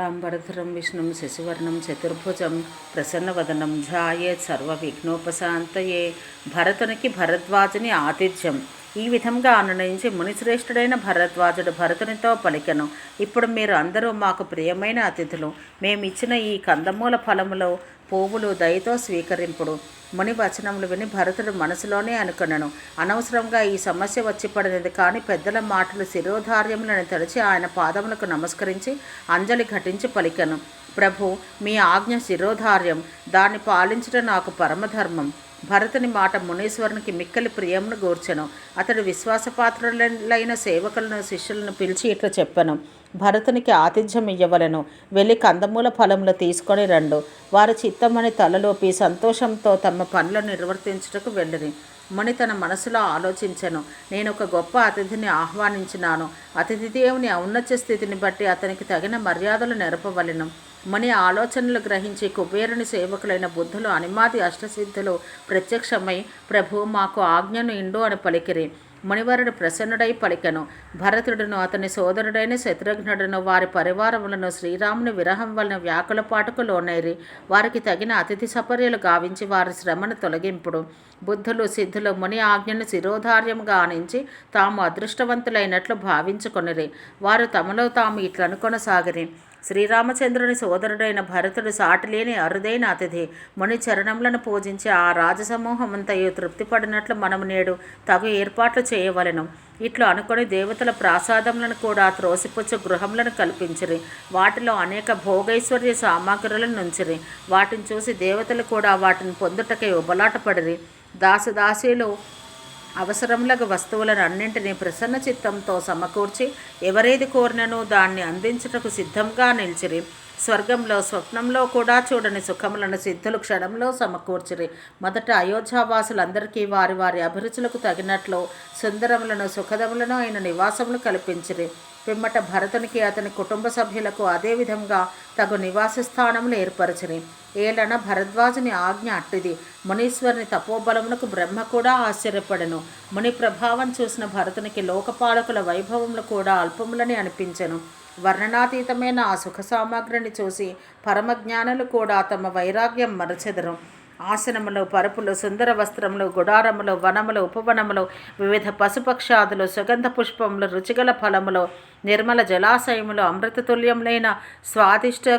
శుక్లాంబరధరం విష్ణుం శశివర్ణం చతుర్భుజం ప్రసన్నవదనం ధ్యాయేత్ సర్వ విఘ్నోపశాంతయే భరతునికి భరద్వాజని ఆతిథ్యం. ఈ విధంగా అనునయించి మునిశ్రేష్ఠుడైన భరద్వాజుడు భరతునితో పలికెను. ఇప్పుడు మీరు అందరూ మాకు ప్రియమైన అతిథులు. మేమిచ్చిన ఈ కందమూల ఫలములో పువ్వులు దయతో స్వీకరింపుడు. ముని వచనములు విని భరతుడు మనసులోనే అనుకున్నాను అనవసరంగా ఈ సమస్య వచ్చి పడినది కానీ పెద్దల మాటలు శిరోధార్యములను తడిచి ఆయన పాదములకు నమస్కరించి అంజలి ఘటించి పలికను. ప్రభు మీ ఆజ్ఞ శిరోధార్యం. దాన్ని పాలించడం నాకు పరమధర్మం. భరతుని మాట మునీశ్వరునికి మిక్కలి ప్రియమును గూర్చెను. అతడు విశ్వాసపాత్రులైన సేవకులను శిష్యులను పిలిచి ఇట్లా చెప్పాను. భరతునికి ఆతిథ్యం ఇవ్వవలను వెళ్ళి కందమూల ఫలములు తీసుకొని రండు. వారి చిత్తమని తలలోపి సంతోషంతో తమ పనులను నిర్వర్తించుటకు వెళ్ళిరి. ముని తన మనసులో ఆలోచించను. నేను ఒక గొప్ప అతిథిని ఆహ్వానించినాను. అతిథి దేవుని ఔన్నత్య స్థితిని బట్టి అతనికి తగిన మర్యాదలు నెరపవలెను. ముని ఆలోచనలు గ్రహించి కుబేరుని సేవకులైన బుద్ధులు అనిమాది అష్టసిద్ధులు ప్రత్యక్షమై ప్రభు మాకు ఆజ్ఞను ఇండు అని పలికిరి. మునివరుడు ప్రసన్నుడై పలికెను. భరతుడును అతని సోదరుడైన శత్రుఘ్నుడును వారి పరివారములను శ్రీరాముని విరహం వలన వ్యాకుల పాటకు లోనైరి. వారికి తగిన అతిథి సపర్యలు గావించి వారి శ్రమను తొలగింపుడు. బుద్ధులు సిద్ధులు ముని ఆజ్ఞను శిరోధార్యంగా ఆనించి తాము అదృష్టవంతులైనట్లు భావించుకొనిరి. వారు తమలో తాము ఇట్లనుకొనసాగిరి. శ్రీరామచంద్రుని సోదరుడైన భరతుడు సాటిలేని అరుదైన అతిథి. ముని చరణములను పూజించి ఆ రాజసమూహమంతయు తృప్తిపడినట్లు మనము నేడు తగు ఏర్పాట్లు చేయవలెను. ఇట్లు అనుకొని దేవతల ప్రాసాదములను కూడా త్రోసిపుచ్చు గృహములను కల్పించిరి. వాటిలో అనేక భోగైశ్వర్య సామాగ్రులను నుంచిరి. వాటిని చూసి దేవతలు కూడా వాటిని పొందుటకై ఉబలాటపడిరి. దాసుదాసీలు అవసరములకు వస్తువులను అన్నింటినీ ప్రసన్న చిత్తంతో సమకూర్చి ఎవరేది కోరినను దాన్ని అందించుటకు సిద్ధంగా నిలిచిరి. స్వర్గంలో స్వప్నంలో కూడా చూడని సుఖములను సిద్ధులు క్షణంలో సమకూర్చిరి. మొదట అయోధ్యావాసులందరికీ వారి వారి అభిరుచులకు తగినట్లు సుందరములను సుఖదములను అయిన నివాసములు కల్పించిరి. పిమ్మట భరతునికి అతని కుటుంబ సభ్యులకు అదేవిధంగా తగు నివాస స్థానములు ఏర్పరచని ఏలన భరద్వాజుని ఆజ్ఞ అట్టిది. మునీశ్వరుని తపోబలమునకు బ్రహ్మ కూడా ఆశ్చర్యపడను. ముని ప్రభావం చూసిన భరతునికి లోకపాలకుల వైభవములు కూడా అల్పములని అనిపించెను. వర్ణనాతీతమైన ఆ సుఖ సామాగ్రిని చూసి పరమజ్ఞానులు కూడా తమ వైరాగ్యం మరచెదరు. ఆసనములు పరుపులు సుందర వస్త్రములు గుడారములు వనములు ఉపవనములు వివిధ పశుపక్షాదులు సుగంధ పుష్పములు రుచిగల ఫలములు నిర్మల జలాశయములు అమృతతుల్యములైన స్వాదిష్ట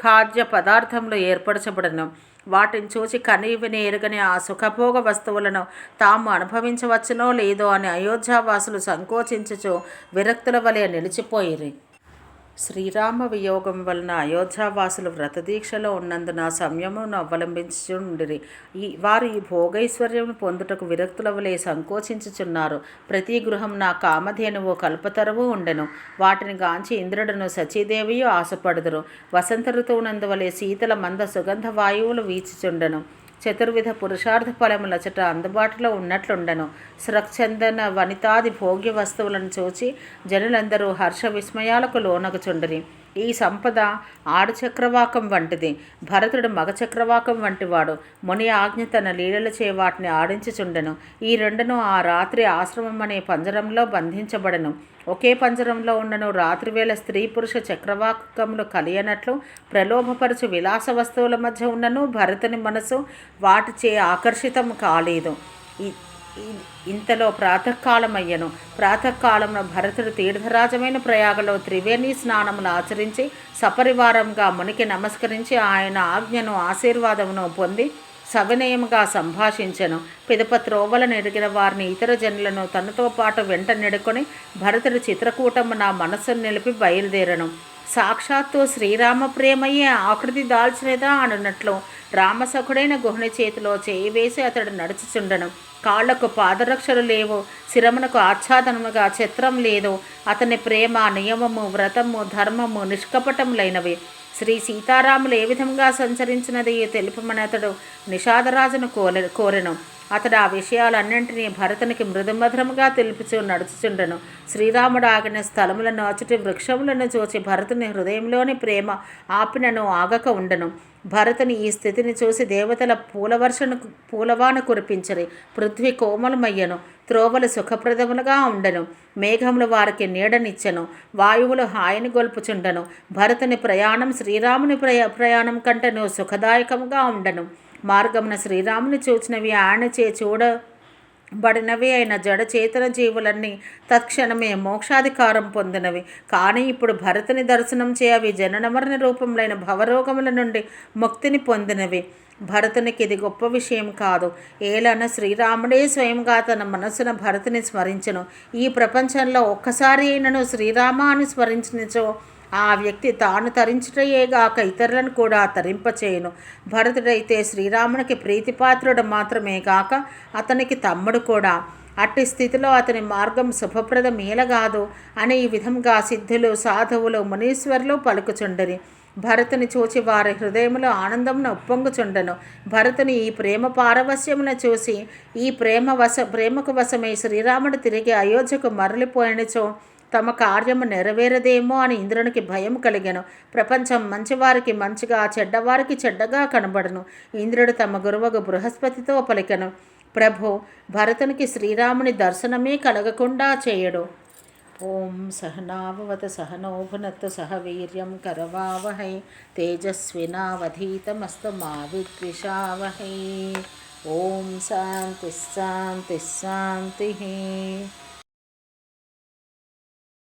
ఖాద్య పదార్థములు ఏర్పరచబడను. వాటిని చూసి కనీవిని ఎరుగని ఆ సుఖభోగ వస్తువులను తాము అనుభవించవచ్చునో లేదో అని అయోధ్యావాసులు సంకోచించుచు విరక్తుల వలె నిలిచిపోయిరి. శ్రీరామ వియోగం వలన అయోధ్యావాసులు వ్రతదీక్షలో ఉన్నందున సంయమను అవలంబించుండిరి ఈ వారు ఈ భోగైశ్వర్యం పొందుటకు విరక్తులవలే సంకోచించుచున్నారు. ప్రతి గృహం నా కామధేనువు కల్పతరువు ఉండెను. వాటిని గాంచి ఇంద్రుడును సచీదేవియు ఆశపడుదురు. వసంత ఋతువునందువలే శీతల మంద సుగంధ వాయువులు వీచుచుండెను. చతుర్విధ పురుషార్థ ఫలములచట అందుబాటులో ఉన్నట్లుండను. స్రక్చందన వనితాది భోగ్య వస్తువులను చూచి జనులందరూ హర్ష విస్మయాలకు లోనగుచుండరి. ఈ సంపద ఆడుచక్రవాకం వంటిది. భరతుడు మగచక్రవాకం వంటివాడు. ముని ఆజ్ఞ తన లీలలచే వాటిని ఆడించుచుండెను. ఈ రెండును ఆ రాత్రి ఆశ్రమం అనే పంజరంలో బంధించబడను. ఒకే పంజరంలో ఉండను రాత్రివేళ స్త్రీ పురుష చక్రవాకములు కలియనట్లు ప్రలోభపరచు విలాస వస్తువుల మధ్య ఉన్నను భరతుని మనసు వాటిచే ఆకర్షితం కాలేదు. ఈ- ఇంతలో ప్రాతకాలమయ్యను. ప్రాతకాలంలో భరతుడు తీర్థరాజమైన ప్రయాగలో త్రివేణి స్నానములు ఆచరించి సపరివారంగా మునికి నమస్కరించి ఆయన ఆజ్ఞను ఆశీర్వాదమును పొంది సవినయముగా సంభాషించెను. పిదప త్రోవలను ఎరిగిన వారిని ఇతర జనులను తనతో పాటు వెంట నెడుకొని భరతుడు చిత్రకూటము నా మనస్సును నిలిపి బయలుదేరను. సాక్షాత్తు శ్రీరామ ప్రేమయ్యే ఆకృతి దాల్చినదా అనున్నట్లు రామసఖుడైన గుహని చేతిలో చేయి వేసి అతడు నడుచుచుండను. కాళ్ళకు పాదరక్షలు లేవు శిరమునకు ఆచ్ఛాదనముగా చిత్రం లేదు. అతని ప్రేమ నియమము వ్రతము ధర్మము నిష్కపటములైనవి. శ్రీ సీతారాములు ఏ విధంగా సంచరించినది తెలుపమని అతడు నిషాదరాజును కోరె కోరెను. అతడు ఆ విషయాలన్నింటినీ భరతునికి మృదుమధురముగా తెలుపుచూ నడుచుచుండెను. శ్రీరాముడు ఆగిన స్థలములను అచుటి వృక్షములను చూచి భరతుని హృదయంలోని ప్రేమ ఆపినను ఆగక ఉండను. భరతుని ఈ స్థితిని చూసి దేవతల పూలవర్షను పూలవాన కురిపించరి. పృథ్వీ కోమలమయ్యను. త్రోవలు సుఖప్రదములుగా ఉండను. మేఘములు వారికి నీడనిచ్చను. వాయువులు హాయిని గొల్పుచుండను. భరతుని ప్రయాణం శ్రీరాముని ప్రయా ప్రయాణం కంటేను సుఖదాయకముగా ఉండను. మార్గమున శ్రీరాముని చూచినవి ఆయన చే చూడ బడినవి అయిన జడ చేతన జీవులన్నీ తత్క్షణమే మోక్షాధికారం పొందినవి. కానీ ఇప్పుడు భరతుని దర్శనం చేయవి జననమరణ జనన మరణ భవరోగముల నుండి ముక్తిని పొందినవి. భరతునికి ఇది గొప్ప విషయం కాదు. ఏలన శ్రీరాముడే స్వయంగా తన మనసున భరతుని స్మరించను. ఈ ప్రపంచంలో ఒక్కసారి అయినను శ్రీరామ అని స్మరించినచో ఆ వ్యక్తి తాను తరించుటయేగాక ఇతరులను కూడా తరింపచేయను. భరతుడైతే శ్రీరామునికి ప్రీతిపాత్రుడు మాత్రమే కాక అతనికి తమ్ముడు కూడా. అట్టి స్థితిలో అతని మార్గం శుభప్రదం ఏలగాదు అని ఈ విధంగా సిద్ధులు సాధువులు మునీశ్వరులు పలుకుచుండరి. భరతుని చూచి వారి హృదయలో ఆనందంను ఒప్పొంగుచుండను భరతుని ఈ ప్రేమ పారవశ్యమును చూసి ఈ ప్రేమ వశ ప్రేమకు వశమై శ్రీరాముడు తిరిగి అయోధ్యకు మరలిపోయినచో తమ కార్యము నెరవేరదేమో అని ఇంద్రునికి భయం కలిగెను. ప్రపంచం మంచివారికి మంచిగా చెడ్డవారికి చెడ్డగా కనబడను. ఇంద్రుడు తమ గురువగు బృహస్పతితో పలికెను. ప్రభు భరతునికి శ్రీరాముని దర్శనమే కలగకుండా చేయడు. ఓం సహనాభవత సహనోభునత్తు సహ వీర్యం కరవావహై తేజస్వినావధీతమస్తు మా విద్విషావహై ఓం శాంతి శాంతి శాంతి.